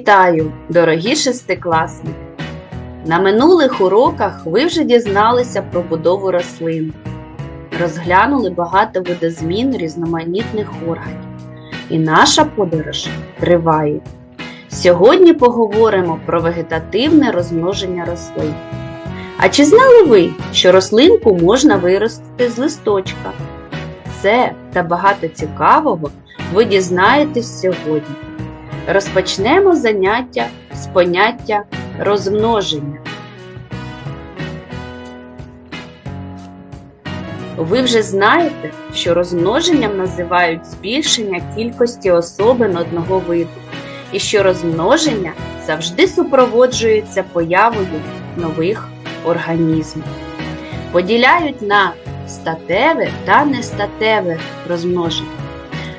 Вітаю, дорогі шестикласники! На минулих уроках ви вже дізналися про будову рослин, розглянули багато видозмін різноманітних органів. І наша подорож триває. Сьогодні поговоримо про вегетативне розмноження рослин. А чи знали ви, що рослинку можна виростити з листочка? Це та багато цікавого ви дізнаєтесь сьогодні. Розпочнемо заняття з поняття розмноження. Ви вже знаєте, що розмноженням називають збільшення кількості особин одного виду, і що розмноження завжди супроводжується появою нових організмів. Поділяють на статеве та нестатеве розмноження.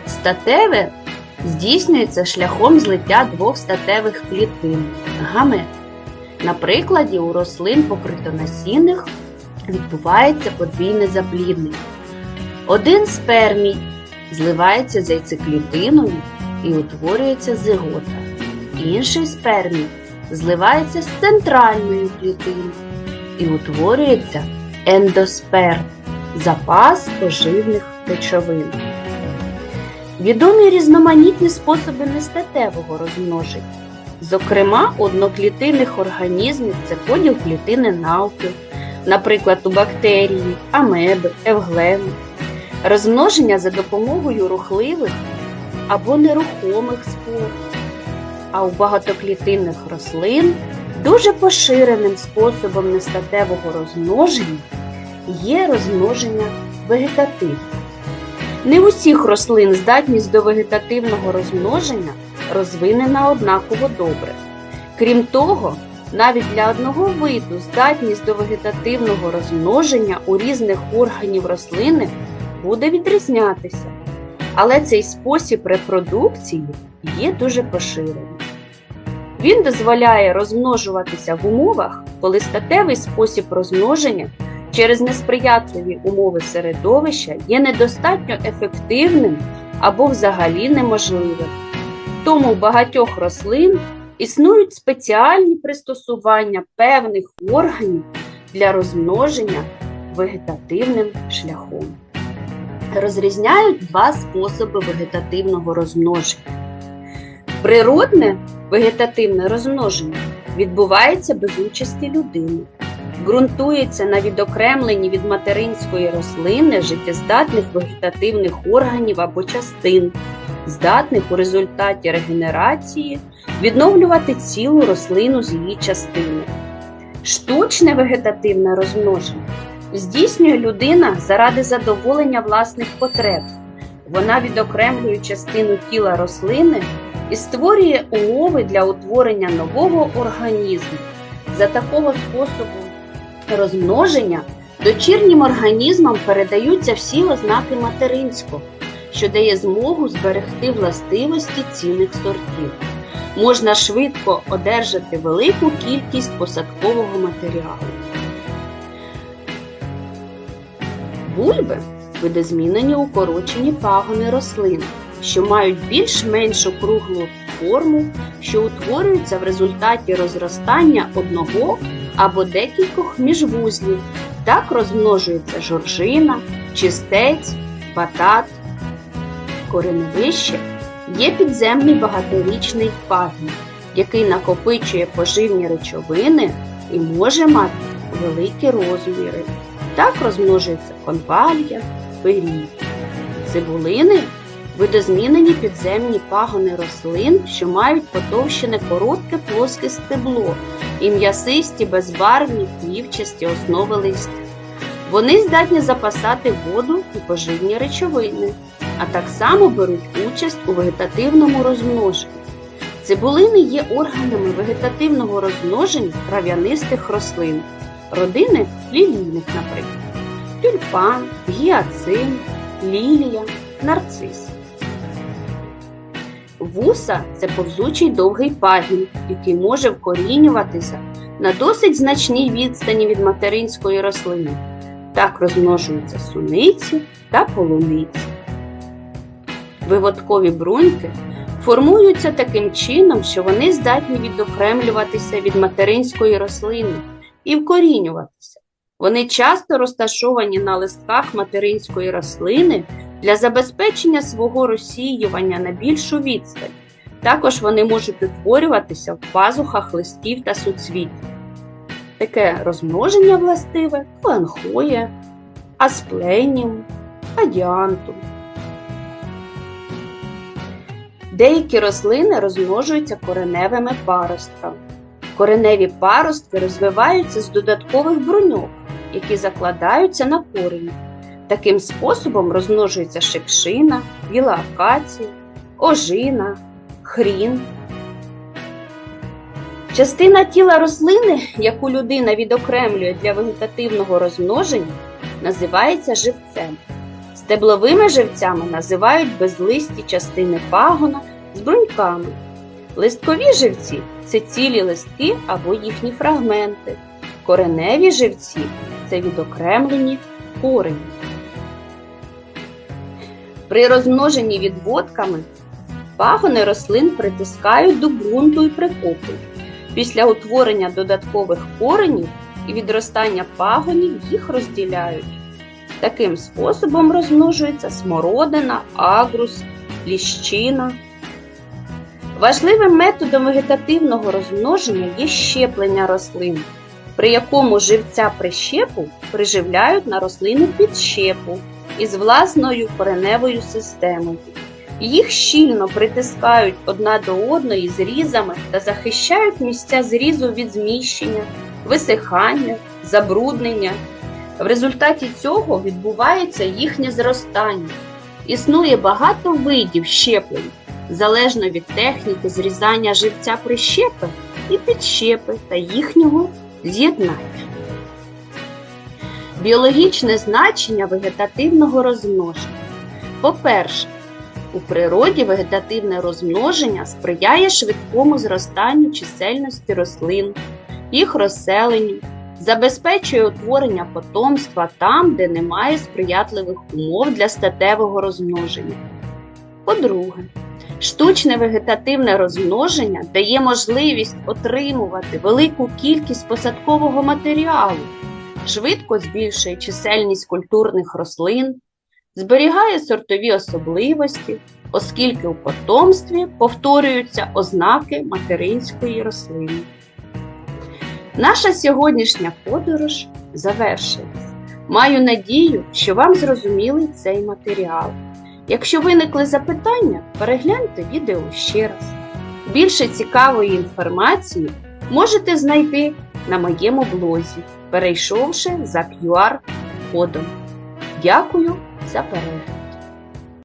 Статеве здійснюється шляхом злиття двох статевих клітин гамет. На прикладі у рослин покритонасінних відбувається подвійне запліднення. Один спермій зливається з яйцеклітиною і утворюється зигота. Інший спермій зливається з центральною клітиною і утворюється ендосперм запас поживних речовин. Відомі різноманітні способи нестатевого розмноження. Зокрема, одноклітинних організмів це поділ клітини навпіл, наприклад, у бактерії, амеби, евглени, розмноження за допомогою рухливих або нерухомих спор. А у багатоклітинних рослин дуже поширеним способом нестатевого розмноження є розмноження вегетативне. Не у всіх рослин здатність до вегетативного розмноження розвинена однаково добре. Крім того, навіть для одного виду здатність до вегетативного розмноження у різних органів рослини буде відрізнятися. Але цей спосіб репродукції є дуже поширеним. Він дозволяє розмножуватися в умовах, коли статевий спосіб розмноження через несприятливі умови середовища є недостатньо ефективним або взагалі неможливим. Тому у багатьох рослин існують спеціальні пристосування певних органів для розмноження вегетативним шляхом. Розрізняють два способи вегетативного розмноження. Природне вегетативне розмноження відбувається без участі людини ґрунтується на відокремленні від материнської рослини життєздатних вегетативних органів або частин, здатних у результаті регенерації відновлювати цілу рослину з її частини. Штучне вегетативне розмноження здійснює людина заради задоволення власних потреб. Вона відокремлює частину тіла рослини і створює умови для утворення нового організму. За такого способу розмноження дочірнім організмам передаються всі ознаки материнського, що дає змогу зберегти властивості цінних сортів. Можна швидко одержати велику кількість посадкового матеріалу. Бульби видозмінені укорочені пагони рослин, що мають більш-менш округлу форму, що утворюються в результаті розростання одного або декількох міжвузлів. Так розмножується жоржина, чистець, батат. Кореневище є підземний багаторічний пагін, який накопичує поживні речовини і може мати великі розміри. Так розмножується конвалія, пирій. Цибулини видозмінені підземні пагони рослин, що мають потовщене коротке плоске стебло і м'ясисті безбарвні плівчасті основи листя. Вони здатні запасати воду і поживні речовини, а так само беруть участь у вегетативному розмноженні. Цибулини є органами вегетативного розмноження трав'янистих рослин, родини лілійних, наприклад, тюльпан, гіацин, лілія, нарцис. Вуса це повзучий довгий пагін, який може вкорінюватися на досить значній відстані від материнської рослини. Так розмножуються суниці та полуниці. Виводкові бруньки Формуються таким чином, що вони здатні відокремлюватися від материнської рослини і вкорінюватися. Вони часто розташовані на листках материнської рослини для забезпечення свого розсіювання на більшу відстань. Також вони можуть утворюватися в пазухах листів та суцвіть. Таке розмноження властиве планхоє, аспленіум, адіантум. Деякі рослини розмножуються кореневими паростками. Кореневі паростки розвиваються з додаткових бруньок, які закладаються на корені. Таким способом розмножується шипшина, біла акація, ожина, хрін. Частина тіла рослини, яку людина відокремлює для вегетативного розмноження, називається живцем. Стебловими живцями називають безлисті частини пагона з бруньками. Листкові живці це цілі листки або їхні фрагменти. Кореневі живці це відокремлені корені. При розмноженні відводками пагони рослин притискають до ґрунту і прикопують. Після утворення додаткових коренів і відростання пагонів їх розділяють. Таким способом розмножується смородина, агрус, ліщина. Важливим методом вегетативного розмноження є щеплення рослин, при якому живця прищепу приживляють на рослину підщепу із власною кореневою системою. Їх щільно притискають одна до одної зрізами та захищають місця зрізу від зміщення, висихання, забруднення. В результаті цього відбувається їхнє зростання. Існує багато видів щеплень, залежно від техніки зрізання живця прищепи і підщепи та їхнього з'єднання. Біологічне значення вегетативного розмноження. По-перше, у природі вегетативне розмноження сприяє швидкому зростанню чисельності рослин, їх розселенню, забезпечує утворення потомства там, де немає сприятливих умов для статевого розмноження. По-друге, штучне вегетативне розмноження дає можливість отримувати велику кількість посадкового матеріалу, швидко збільшує чисельність культурних рослин, зберігає сортові особливості, оскільки у потомстві повторюються ознаки материнської рослини. Наша сьогоднішня подорож завершилась. Маю надію, що вам зрозумілий цей матеріал. Якщо виникли запитання, перегляньте відео ще раз. Більше цікавої інформації можете знайти на моєму блозі, перейшовши за QR-кодом. Дякую за перегляд!